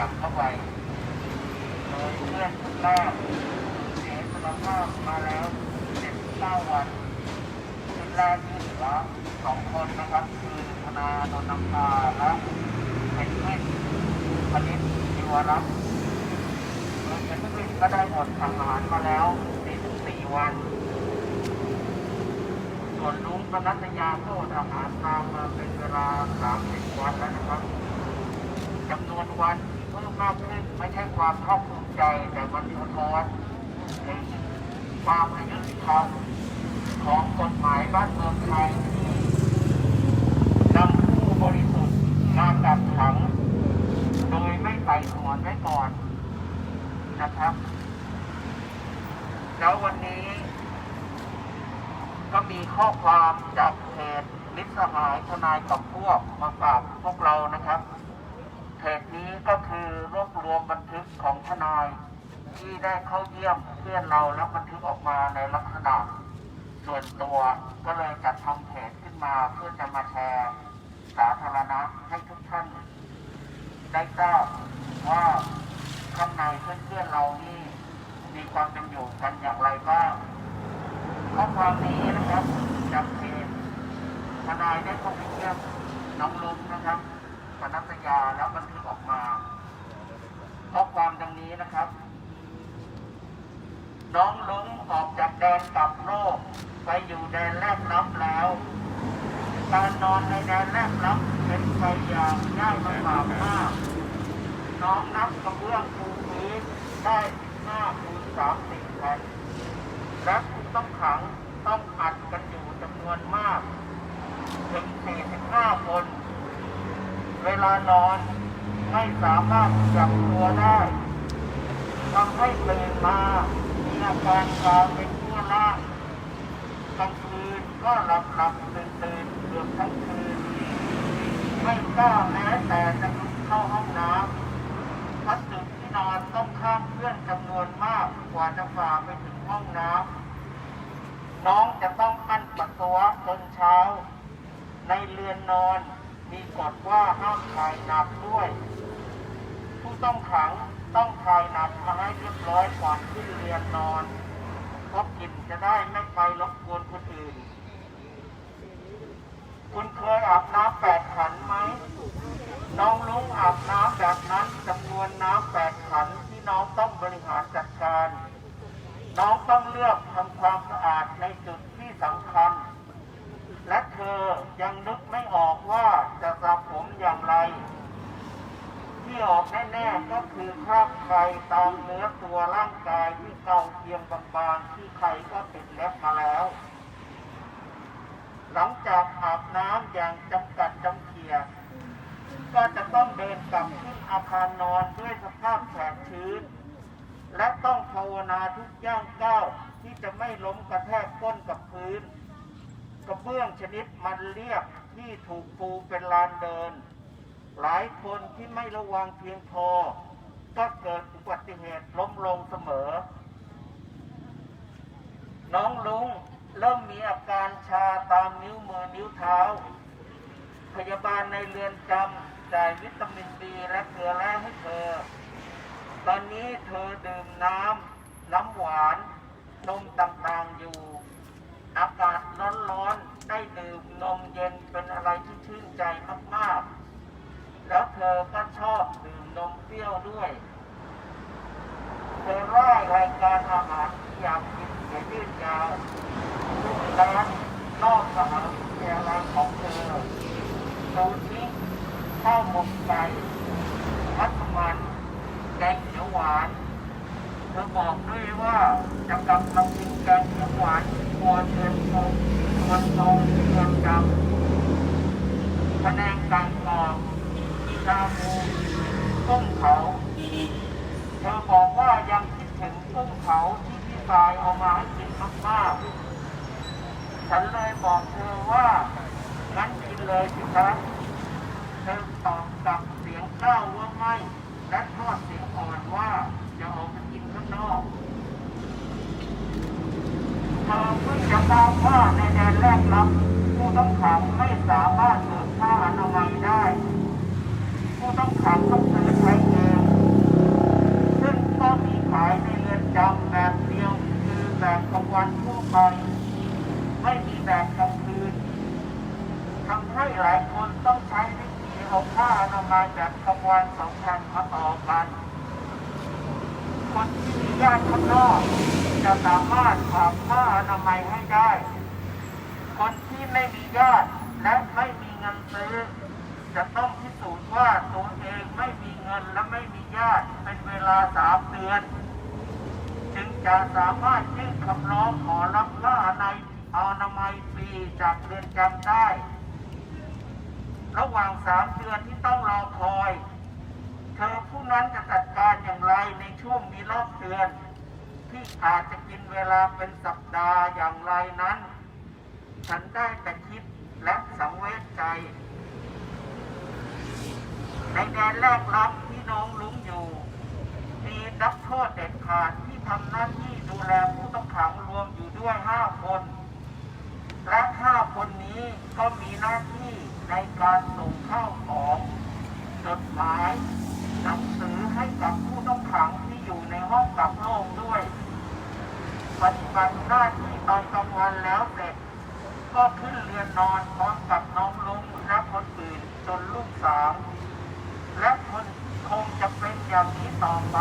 ยับเข้าไปโดยเพื่อนคนแรกเสียสละภาพมาแล้ว79วันชุดแรกที่เหลือสองคนนะครับ คือธนาโนนนำพาและเพนกวินพนิษฐ์จิวรักษ์โดยเพนกวินก็ได้หมดทหารมาแล้ว44วัน ส่วนลุงปนัสยาโทษทหารตามมาเป็นเวลา30วันแล้วนะครับจำนวนวัน มากขึ้นไม่ใช่ความภาคภูมิใจแต่มันสะท้อนถึงความอายุติธรรมของกฎหมายบ้านเมืองไทยที่นำผู้บริสุทธิ์มากักขังโดยไม่ไต่สวนไว้ก่อนนะครับ แล้ววันนี้ก็มีข้อความจากเพจมิตรสหายทนายกับพวกมาฝากพวกเรานะครับ เพจนี้ก็คือรวบรวมบันทึกของทนายที่ได้เข้าเยี่ยมเพื่อนเราแล้วบันทึกออกมาในลักษณะส่วนตัวก็เลยจัดทำเพจขึ้นมาเพื่อจะมาแชร์สาธารณะให้ทุกท่านได้ทราบว่าข้างในเพื่อนๆเรานี่มีความเป็นอยู่กันอย่างไรบ้างข้อความนี้นะครับจากเพจทนายได้เข้าไปเยี่ยมน้องลุงนะครับ ปนัสยาแล้วบันทึกออกมาข้อความดังนี้นะครับ น้องลุงออกจากแดนกับโลก ไปอยู่แดนแรกรับแล้ว การนอนในแดนแรกรับเป็นไปอย่างง่ายลำบากมาก น้องนับกระเบื้องปูพื้นได้ห้าคูณสามสิบแผ่นและผู้ต้องขังต้องอัดกันอยู่จำนวนมากถึง45คน เวลานอนไม่สามารถจับตัวได้ทำให้ตื่นมามีอาการชาเป็นทั่วร่างกลางคืนก็หลับหลับตื่นตื่นเกือบทั้งคืน ไม่กล้าแม้แต่จะลุกเข้าห้องน้ำพัสดุที่นอนต้องข้ามเพื่อนจำนวนมากกว่าจะฝ่าไปถึงห้องน้ำน้องจะต้องอั้นปัสสาวะจนเช้า ในเรือนนอน มีกฎว่าห้ามถ่ายหนักด้วย ผู้ต้องขังต้องถ่ายหนักมาให้เรียบร้อยก่อนขึ้นเรือนนอนเพราะกลิ่นจะได้ไม่ไปรบกวนคนอื่น คุณเคยอาบน้ำแปดขันไหม น้องลุงอาบน้ำแบบนั้นจำนวนน้ำแปดขันที่น้องต้องบริหารจัดการ น้องต้องเลือกทำความสะอาดในจุดที่สำคัญ และเธอยังนึกไม่ออกว่าจะสระผมอย่างไร ที่ออกแน่ๆก็คือคราบไฟตามเนื้อตัวร่างกายที่เกาเทียมบางๆที่ใครก็ติดเล็บมาแล้ว หลังจากอาบน้ำอย่างจำกัดจำเขียก็จะต้องเดินกลับขึ้นอาคารนอนด้วยสภาพแฉะชื้น และต้องภาวนาทุกย่างก้าวที่จะไม่ล้มกระแทกก้นกับพื้น ระเบื้องชนิดมันเรียบที่ถูกปูเป็นลานเดิน หลายคนที่ไม่ระวังเพียงพอ ก็เกิดอุบัติเหตุล้มลงเสมอ น้องลุงเริ่มมีอาการชาตามนิ้วมือนิ้วเท้า พยาบาลในเรือนจำจ่ายวิตามินบีและเกลือแร่ให้เธอ ตอนนี้เธอดื่มน้ำน้ำหวานนมต่างๆอยู่ อากาศร้อนๆ ได้ดื่มนมเย็นเป็นอะไรที่ชื่นใจมากๆ แล้วเธอก็ชอบดื่มนมเปรี้ยวด้วย เธอไล่รายการอาหารที่อยากกินเสียยืดยาวทุกร้านนอกมหาวิทยาลัยของเธอซูชิข้าวหมกไก่มัสมันแกงเขียวหวาน เธอบอกด้วยว่าจะกลับมากินแกงเขียวหวาน ครัวเชิญชมชวนชมเรือนจำพะแนงไก่กรอบชาบูกุ้งเผาเธอบอกว่ายังคิดถึงกุ้งเผาที่พี่ชายเอามาให้กินมากๆ ฉันเลยบอกเธอว่างั้นกินเลยสิครับเธอตอบกลับเสียงเก้าวว่าไม่ และทอดเสียงอ่อนว่าจะออกไปกินข้างนอก เธอเพิ่งจะทราบว่าในแดนแรกรับ ผู้ต้องขังไม่สามารถเบิกผ้าอนามัยได้ ผู้ต้องขังต้องซื้อใช้เองซึ่งก็มีขายในเรือนจำแบบเดียวคือแบบกลางวันทั่วไป ไม่มีแบบกลางคืนทำให้หลายคนต้องใช้วิธีเอาผ้าอนามัยแบบกลางวันสองแผ่นมาต่อกันคนที่มีญาติข้างนอก จะสามารถฝากผ้าอนามัยให้ได้ คนที่ไม่มีญาติและไม่มีเงินซื้อ จะต้องพิสูจน์ว่าตัวเองไม่มีเงินและไม่มีญาติเป็นเวลาสามเดือน จึงจะสามารถยื่นคำร้องขอรับผ้าอนามัยอนามัยฟรีจากเรือนจำได้ ระหว่างสามเดือนที่ต้องรอคอย เธอผู้นั้นจะจัดการอย่างไรในช่วงมีรอบเดือน ที่อาจจะกินเวลาเป็นสัปดาห์อย่างไรนั้น ฉันได้แต่คิดและสังเวชใจ ในแดนแรกรับที่น้องลุงอยู่ มีนักโทษเด็ดขาดที่ทำหน้าที่ดูแลผู้ต้องขังรวมอยู่ด้วยห้าคน และห้าคนนี้ก็มีหน้าที่ในการส่งข้าวของจดหมายหนังสือให้กับผู้ต้องขังที่อยู่ในห้องกักโรคด้วย ปฏิบัติหน้าที่ตอนกลางวันแล้วเสร็จ ก็ขึ้นเรือนนอนพร้อมกับน้องลุงและคนอื่นจนลูกสาวและคนคงจะเป็นอย่างนี้ต่อไป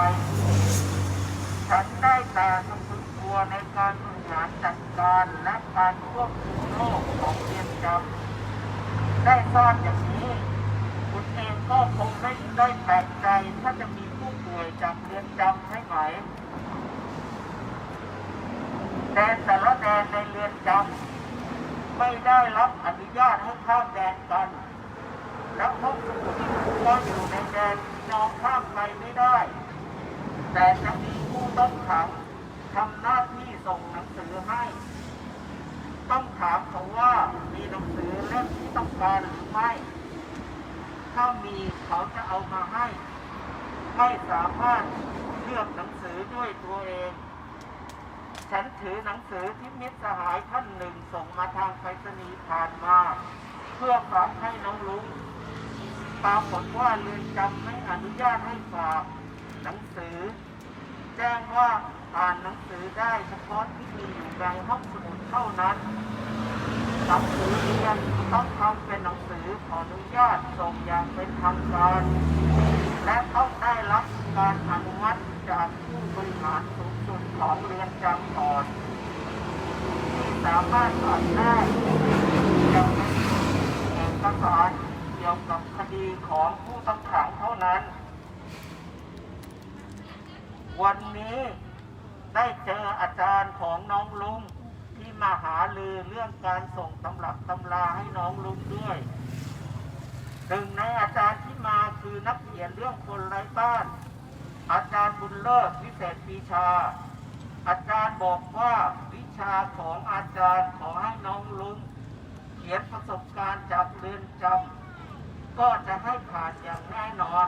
ฉันได้แต่สำนึกตัวในการบริหารจัดการและการควบคุมโรคของเรือนจำได้ทราบอย่างนี้คุณเองก็คงไม่ได้แปลกใจถ้าจะมีผู้ป่วยจากเรือนจำใช่ไหม แดนแต่ละแดนในเรือนจำไม่ได้รับอนุญาตให้ข้ามแดนกัน และห้องสมุดก็อยู่ในแดนที่น้องข้ามไปไม่ได้ แต่จะมีผู้ต้องขังทำหน้าที่ส่งหนังสือให้ ต้องถามเขาว่ามีหนังสือเล่มที่ต้องการหรือไม่ ถ้ามีเขาจะเอามาให้ ไม่สามารถเลือกหนังสือด้วยตัวเอง ฉันถือหนังสือที่มิตรสหายท่านหนึ่งส่งมาทางไปรษณีย์ผ่านมา เพื่อฝากให้น้องลุงปรากฏว่าเรือนจำไม่อนุญาตให้ฝากหนังสือ แจ้งว่าอ่านหนังสือได้เฉพาะที่มีอยู่ในห้องสมุดเท่านั้นหนังสือเรียนต้องทำเป็นหนังสือขออนุญาตส่งอย่างเป็นทางการ และต้องได้รับการอนุมัติจากผู้บริหารสูง ของเรือนจำก่อนที่สามารถอ่านได้จะเป็นเอกสารเกี่ยวกับคดีของผู้ต้องขังเท่านั้น วันนี้ได้เจออาจารย์ของน้องลุงที่มาหาลือเรื่องการส่งตำรับตำราให้น้องลุงด้วยหนึ่งในอาจารย์ที่มาคือนักเขียนเรื่องคนไร้บ้าน อาจารย์บุญเลิศวิเศษปีชา อาจารย์บอกว่าวิชาของอาจารย์ขอให้น้องลุงเขียนประสบการณ์จากเรือนจำก็จะให้ผ่านอย่างแน่นอน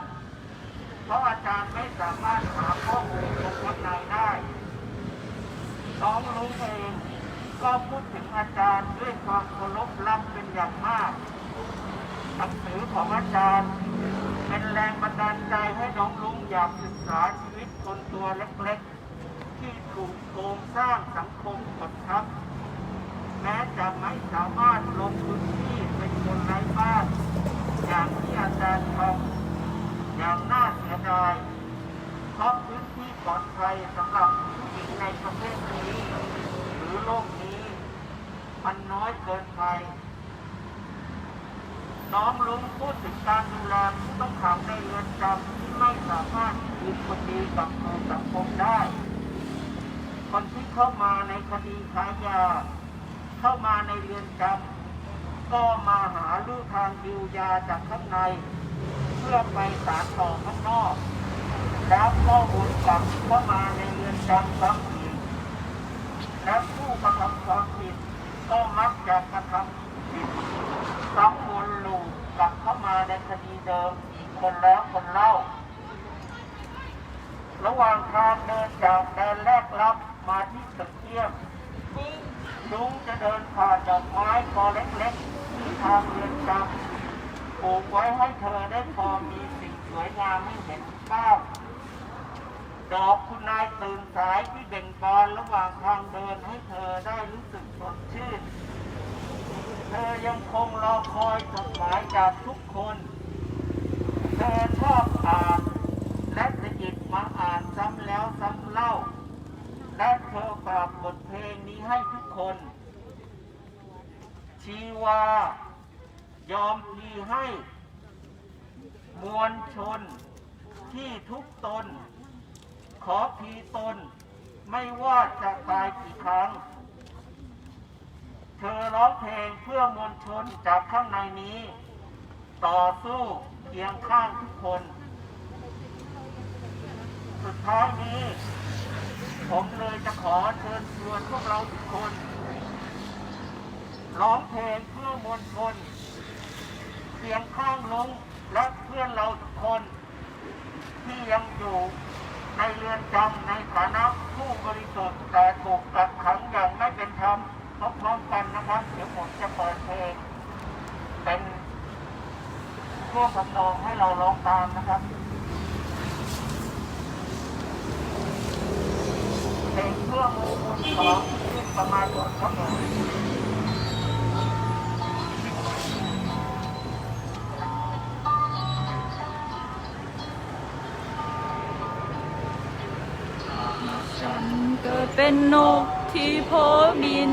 เพราะอาจารย์ไม่สามารถหาข้อมูลตรงข้างในได้น้องลุงเองก็พูดถึงอาจารย์ด้วยความเคารพรักเป็นอย่างมากหนังสือของอาจารย์เป็นแรงบันดาลใจให้น้องลุงอยากศึกษาชีวิตคนตัวเล็กๆ ที่ถูกโกงสร้างสังคมกดทับแม้จะไม่สามารถลงพื้นที่เป็นคนไร้บ้าน อย่างที่อาจารย์ทำอย่างน่าเสียดายเพราะพื้นที่ปลอดภัยสำหรับผู้หญิงในประเทศนี้ หรือโลกนี้ มันน้อยเกินไปน้องลุงพูดถึงการดูแลผู้ต้องขังในเรือนจำที่ไม่สามารถยืนคนดีกับสังคมได้ คนที่เข้ามาในคดีค้ายา เข้ามาในเรือนจำก็มาหาลู่ทางดิวยาจากข้างใน เพื่อไปสารต่อข้างนอก แล้วก็วนกลับเข้ามาในเรือนจำซ้ำอีกและผู้กระทำความผิด ก็มักจะกระทำผิดซ้ำวนลูปกลับเข้ามามาในคดีเดิมอีกคนแล้วคนเล่า ระหว่างทางเดินจากแดนแรกรับ มาที่ตึกเยี่ยมลุงจะเดินผ่านดอกไม้กอเล็กๆที่ทางเรือนจำปลูกไว้ให้เธอได้พอมีสิ่งสวยงามให้เห็นบ้างดอกคุณนายตื่นสายที่เบ่งบานระหว่างทางเดินให้เธอได้รู้สึกสดชื่น เธอยังคงรอคอยจดหมายจากทุกคน เธอชอบอ่านและจะหยิบมาอ่านซ้ำแล้วซ้ำเล่า และเธอฝากบทเพลงนี้ให้ทุกคน ชีวายอมพีให้ มวลชนที่ทุกตน ขอพีตน ไม่ว่าจะตายกี่ครั้ง เธอร้องเพลงเพื่อมวลชนจากข้างในนี้ ต่อสู้เคียงข้างทุกคน สุดท้ายนี้ ผมเลยจะขอเชิญชวนพวกเราทุกคน ร้องเพลงเพื่อมวลชนเคียงข้างลุงและเพื่อนเราทุกคน ที่ยังอยู่ในเรือนจำในฐานะผู้บริสุทธิ์แต่ถูกกักขังอย่างไม่เป็นธรรมพร้อมๆกันนะครับเดี๋ยวผมจะเปิดเพลงเป็นพวกทำนองให้เราร้องตามนะครับ เพลงเพื่อมูลของประมาณสองชั่วโมฉันเกิดเป็นนกที่โพบิน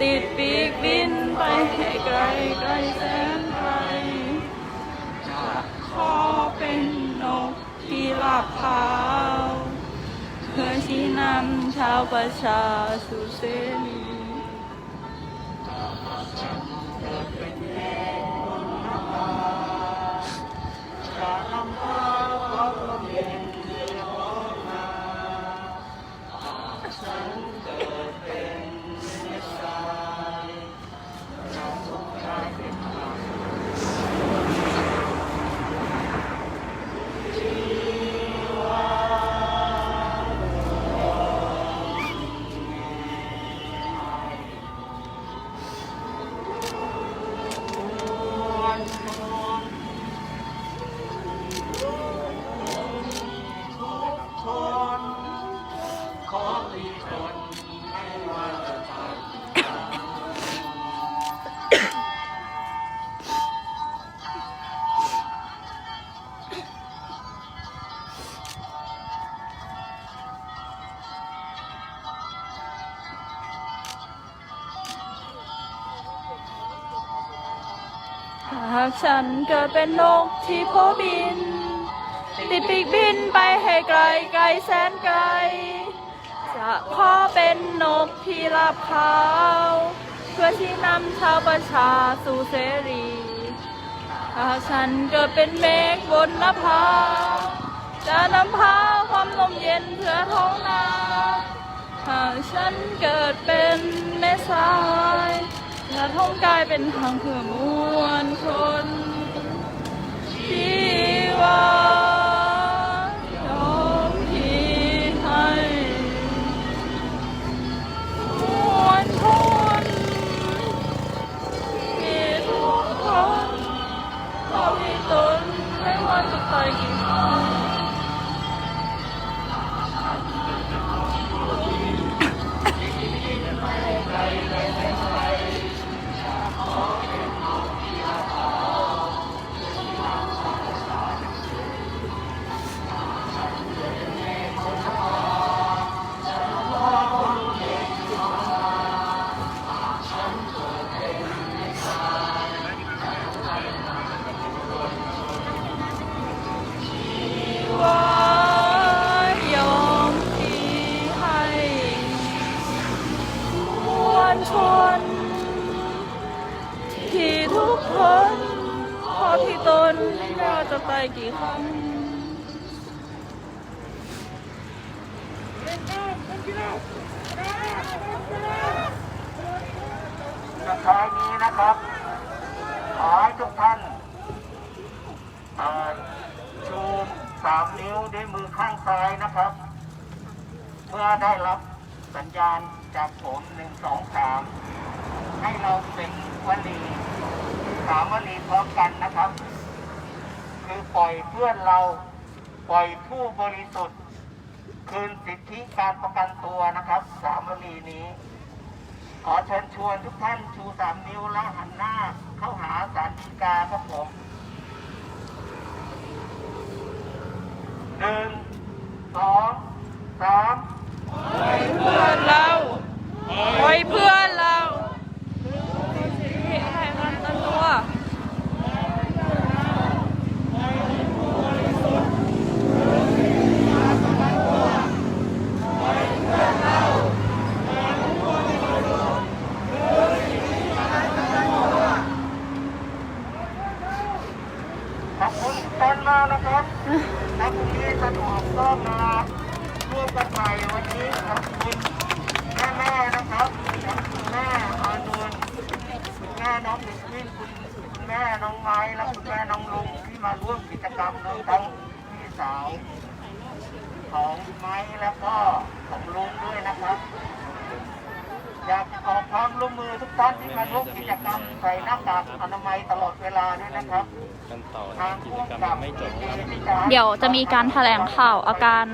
ติดปีกบินไปให้ไกลไกลแสนไกลจะขอเป็นนกที่ลาบขา ชี้นำชาวประชาสู่เสรี หากฉันเกิดเป็นนกที่โพบิน ติดปีกบินไปให้ไกลไกลแสนไกล จะขอเป็นนกที่รับขาว เพื่อที่นำชาวประชาสู่เสรีหากฉันเกิดเป็นเมฆบนนภาจะนำพาความลมเย็นเพื่อท้องนาหากฉันเกิดเป็นแม่สายจะท้องกายเป็นทางเพื่อม วลชนชีวา จะไปกี่ครั้งสุดท้ายนี้นะครับ ขอให้ทุกท่านเอ่อชูสามนิ้วด้วยมือข้างซ้ายนะครับ เพื่อได้รับสัญญาณจากผมหนึ่งสองสามให้เราเป็นวลีสามวลีพร้อมกันนะครับ คือปล่อยเพื่อนเราปล่อยผู้บริสุทธิ์ คืนสิทธิการประกันตัวนะครับ สามวลีนี้ ขอเชิญชวนทุกท่านชูสามนิ้วและหันหน้าเข้าหาสารดีกาครับผมหนึ่งสองสาม เพื่อนเราโอ้ยเพื่อนเราให้มันตันตัว ขอบคุณทุกท่านมากนะครับถ้าพรุ่งนี้สะดวกก็มาร่วมกันใหม่วันนี้ขอบคุณแม่แม่ๆนะครับขอบคุณแม่อานุนคุณแม่ น้องหนึ่งวิ่งคุณคุณแม่น้องไม้และคุณแม่น้องลุงที่มาร่วมกิจกรรมรวมทั้งพี่สาวของไม้แล้วก็ของลุงด้วยนะครับอยากขอความร่วมมือทุกท่านที่มาร่วมกิจกรรมใส่หน้ากากอนามัยตลอดเวลาด้วยนะครับกันต่อทางกิผู้จกรรมกับยังไม่จบนะครับเดี๋ยวจะมีการแถลงข่าวอาการ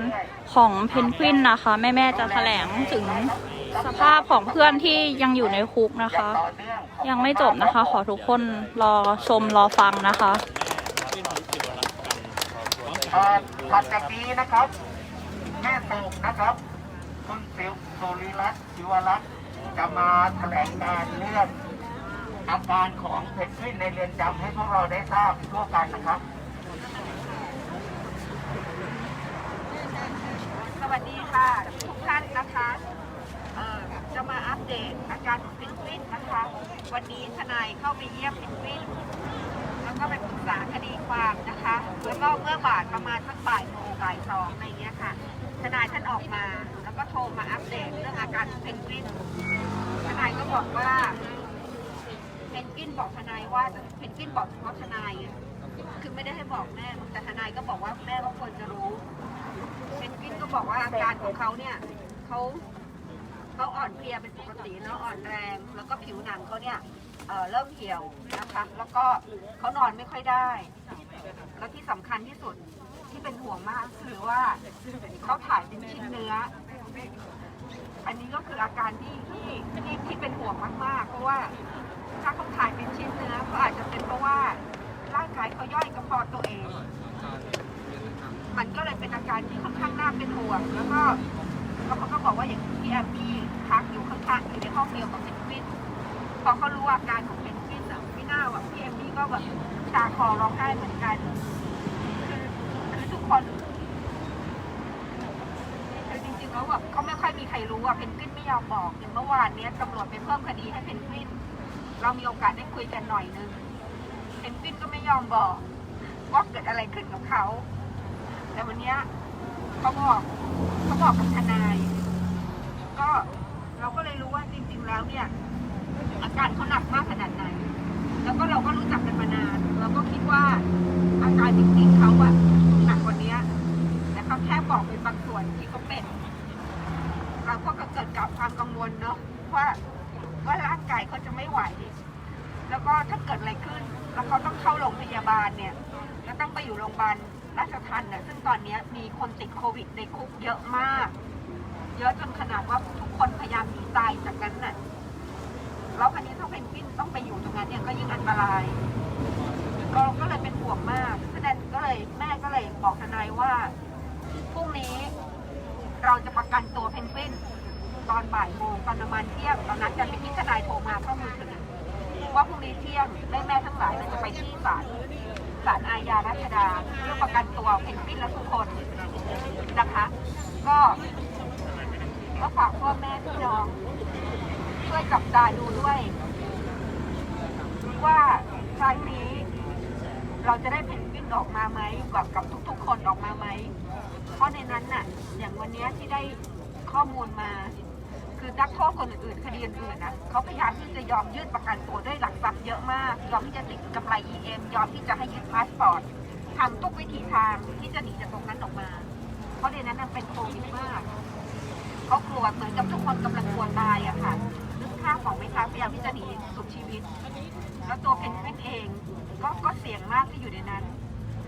ของเพนกวินนะคะ แม่แม่ๆจะแถลงถึง สภาพของเพื่อนที่ยังอยู่ในคุกนะคะต่อเนื่องขอบณยังไม่จบนะคะ ขอทุกคนรอชมรอฟังนะคะเอ่อถัดจากนี้นะครับ แม่สุกนะครับ คุณสิวสุริรัตน์ศิวรักษ์จะมาแถลงการเรื่องอาการของเพนกวินในเรือนจำให้พวกเราได้ทราบทั่วกันนะครับ สวัสดีค่ะ ทุกท่านนะคะเอ่อ จะมาอัปเดตอาการของเพนกวินนะคะ วันนี้ทนายเข้าไปเยี่ยมเพนกวินแล้วก็ไปปรึกษาคดีความนะคะแล้วก็เมื่อบ่ายประมาณสักบ่ายโมงบ่ายสองอะไรเงี้ยค่ะ ทนายท่านออกมา แล้วก็โทรมาอัปเดตเรื่องอาการของเพนกวินทนายก็บอกว่าเพนกวินบอกทนายว่าเพนกวินบอกเฉพาะทนายคือไม่ได้ให้บอกแม่แต่ทนายก็บอกว่าแม่ก็ควรจะรู้เพนกวินก็บอกว่าอาการของเขาเนี่ยเขา เขาอ่อนเพลียเป็นปกติแล้วอ่อนแรง แล้วก็ผิวหนังเขาเนี่ยเอ่อเริ่มเหี่ยวนะคะ แล้วก็เขานอนไม่ค่อยได้ แล้วที่สำคัญที่สุดที่เป็นห่วงมากคือว่าเขาถ่ายเป็นชิ้นเนื้อ อันนี้ก็คืออาการที่ที่ที่ที่เป็นห่วงมากๆ เพราะว่าถ้าเขาถ่ายเป็นชิ้นเนื้อก็อาจจะเป็นเพราะว่าร่างกายเขาย่อยกระเพาะตัวเอง มันก็เลยเป็นอาการที่ค่อนข้างน่าเป็นห่วง แล้วก็ แล้วเขาก็บอกว่าอย่างที่แอมมี่พักอยู่ข้างๆอยู่ในห้องเดียวกับเพนกวินพอเขารู้อาการของเพนกวินอะไม่น่าว่ะพี่แอมมี่ก็แบบตาคอร้องไห้เหมือนกันคือคือทุกคนคือจริงๆแล้วแบบเขาไม่ค่อยมีใครรู้อะเพนกวินไม่ยอมบอกอย่างเมื่อวานเนี้ยตำรวจไปเพิ่มคดีให้เพนกวินเรามีโอกาสได้คุยกันหน่อยนึงเพนกวินก็ไม่ยอมบอกว่าเกิดอะไรขึ้นกับเขาแต่วันเนี้ย เขาบอกเขาบอกกับทนาย ก็เราก็เลยรู้ว่าจริง ๆ แล้วเนี่ย อาการเขาหนักมากขนาดไหน แล้วก็เราก็รู้จักกันมานาน เราก็คิดว่าอาการจริงๆเขาอะหนักกว่านี้แต่เขาแค่บอกเป็นบางส่วนที่เขาเป็น เราก็เกิดกับความกังวลเนาะว่าว่าร่างกายเขาจะไม่ไหว แล้วก็ถ้าเกิดอะไรขึ้น แล้วเขาต้องเข้าโรงพยาบาลเนี่ย แล้วต้องไปอยู่โรงพยาบาล ราชทันน่ะซึ่งตอนนี้มีคนติดโควิดในคุกเยอะมาก เยอะจนขนาดว่าทุกคนพยายามหนีตายจากนั้นน่ะแล้วคันนี้ถ้าเป็นกินต้องไปอยู่ตรงนั้นเนี่ยก็ยิ่งอันตรายก็ก็เลยเป็นห่วงมากฉะนั้นก็เลยแม่ก็เลยบอกทนายว่าพรุ่งนี้เราจะประกันตัวเพนกวินตอนบ่ายโมงตอนประมาณเที่ยงตอนนั้นจะไปที่ทนายโทรมาเข้ามือถือว่าพรุ่งนี้เที่ยงแม่แม่ทั้งหลายเราจะไปที่ศาลศาลอาญารัชดาเพื่อประกัน ตัวเพนกวินและทุกคนนะคะ ก็ก็ฝากพ่อแม่พี่น้อง ช่วยจับตาดูด้วย ว่าครั้งนี้ เราจะได้เพนกวินออกมาไหมกับกับทุกๆ คนออกมาไหม เพราะในนั้นน่ะ อย่างวันนี้ที่ได้ข้อมูลมาคือนักโทษคนอื่นๆคดีอื่นๆนะเขาพยายามที่จะยอมยื่นประกันตัวด้วยหลักทรัพย์เยอะมาก ยอมที่จะติดกำไร EM ยอมที่จะให้ยึดพาสปอร์ต ทำทุกวิถีทางที่จะหนีจากตรงนั้นออกมา เพราะในนั้นนะเป็นโควิดมากเขากลัวเหมือนกับทุกคนกำลังกลัวตายอะค่ะนึกภาพของไหมคะพยายามที่จะหนีสุดชีวิต แล้วตัวเพนกวินเองก็ก็เสี่ยงมากที่อยู่ในนั้น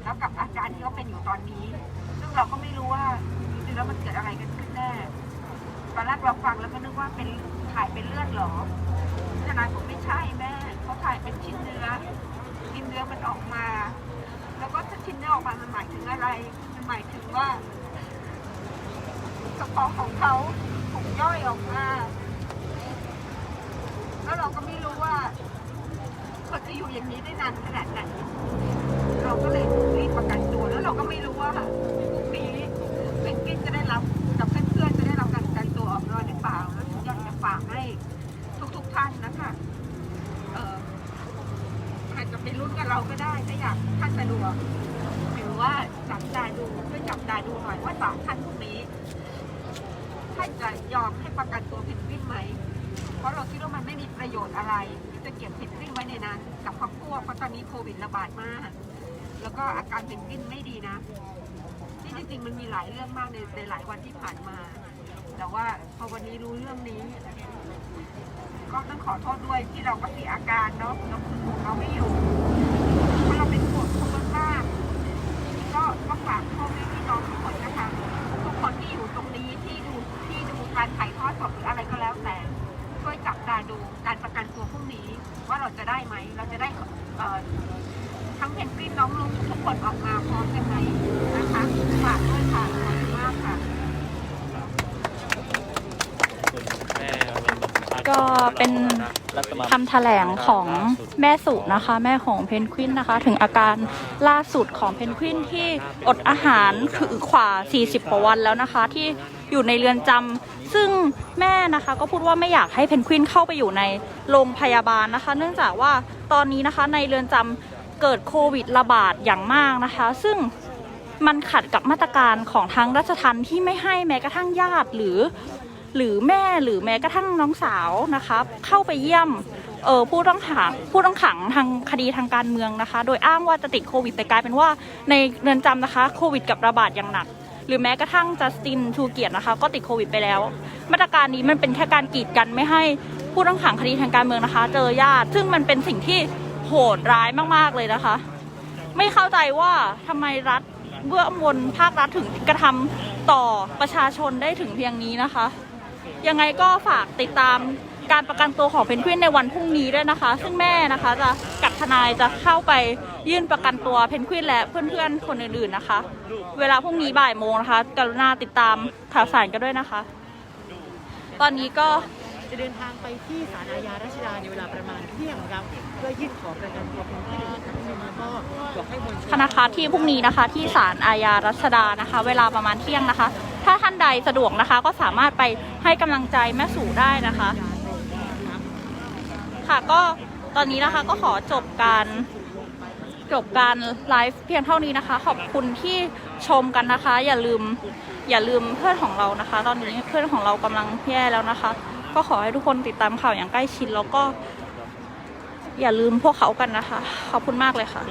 แล้วกับอาการที่เขาเป็นอยู่ตอนนี้ ซึ่งเราก็ไม่รู้ว่าจริงๆแล้วมันเกิดอะไรกันขึ้นแน่ตอนแรกเราฟังแล้วก็นึกว่าเป็นถ่ายเป็นเลือดหรอทนายบอกไม่ใช่แม่เขาถ่ายเป็นชิ้นเนื้อชิ้นเนื้อมันออกมา แล้วก็ถ้าชิ้นเนื้อออกมามันหมายถึงอะไร มันหมายถึงว่าสปองของเขาถูกย่อยออกมา แล้วเราก็ไม่รู้ว่าเขาจะอยู่อย่างนี้ได้นานขนาดไหนเราก็เลยรีบประกันตัวแล้วเราก็ไม่รู้ว่า นกวินไม่ดีนะ ที่จริงๆมันมีหลายเรื่องมากในในหลายวันที่ผ่านมา แต่ว่าพอวันนี้รู้เรื่องนี้ ก็ต้องขอโทษด้วยที่เราก็เสีอาการเนาะเราคุมของเราไม่อยู่เพราะเราเป็นห่วงเขามากๆก็ก็ฝากพ่อแม่พี่น้องทุกคนนะคะทุกคนที่อยู่ตรงนี้ที่ดูที่ดูการถ่ายทอดสดหรืออะไรก็แล้วแต่ ช่วยจับตาดูการประกันตัวพรุ่งนี้ ว่าเราจะได้ไหม เราจะได้เอ่อทั้งเพนกวินน้องลุงทุกคนออกมาพร้อมกันไหมนะคะฝากด้วยค่ะขอบคุณมากค่ะ ก็เป็นคำแถลงของแม่สุนะคะ แม่ของเพนกวินนะคะ ถึงอาการล่าสุดของเพนกวินที่อดอาหารคือขวา 40กว่าวันแล้วนะคะ ที่อยู่ในเรือนจำซึ่งแม่นะคะก็พูดว่าไม่อยากให้เพนกวินเข้าไปอยู่ในโรงพยาบาลนะคะ เนื่องจากว่าตอนนี้นะคะในเรือนจำเกิดโควิดระบาดอย่างมากนะคะ ซึ่งมันขัดกับมาตรการของทางราชทัณฑ์ที่ไม่ให้แม้กระทั่งญาติหรือ หรือแม่หรือแม้กระทั่งน้องสาวนะคะ เข้าไปเยี่ยม เออผู้ต้องขังผู้ต้องขังทางคดีทางการเมืองนะคะ โดยอ้างว่าจะติดโควิดแต่กลายเป็นว่าในเรือนจำนะคะโควิดกับระบาดอย่างหนัก หรือแม้กระทั่งจัสตินชูเกียรตินะคะ ก็ติดโควิดไปแล้ว มาตรการนี้มันเป็นแค่การกีดกันไม่ให้ผู้ต้องขังคดีทางการเมืองนะคะ เจอญาติซึ่งมันเป็นสิ่งที่โหดร้ายมากๆเลยนะคะ ไม่เข้าใจว่าทำไมรัฐเบื้องบนภาครัฐถึงกระทำต่อประชาชนได้ถึงเพียงนี้นะคะ ยังไงก็ฝากติดตาม การประกันตัวของเพนกวินในวันพรุ่งนี้ด้วยนะคะ ซึ่งแม่นะคะจะกับทนายจะเข้าไปยื่นประกันตัวเพนกวินและเพื่อนๆคนอื่นๆนะคะ เวลาพรุ่งนี้บ่ายโมงนะคะ กรุณาติดตามข่าวสารกันด้วยนะคะ ตอนนี้ก็จะเดินทางไปที่ศาลอาญารัชดาในเวลาประมาณเที่ยงครับเพื่อยื่นขอประกันตัวเป็นที่อีกครั้งหนึงแล้วก็บอกให้มวลชนคณะคะที่พรุ่งนี้นะคะ ที่ศาลอาญารัชดานะคะ เวลาประมาณเที่ยงนะคะ ถ้าท่านใดสะดวกนะคะก็สามารถไปให้กำลังใจแม่สู่ได้นะคะ ค่ะก็ตอนนี้นะคะก็ขอจบการจบการไลฟ์เพียงเท่านี้นะคะ ขอบคุณที่ชมกันนะคะ อย่าลืมอย่าลืมเพื่อนของเรานะคะ ตอนนี้เพื่อนของเรากำลังแย่แล้วนะคะ ก็ขอให้ทุกคนติดตามข่าวอย่างใกล้ชิดแล้วก็ อย่าลืมพวกเขากันนะคะ ขอบคุณมากเลยค่ะ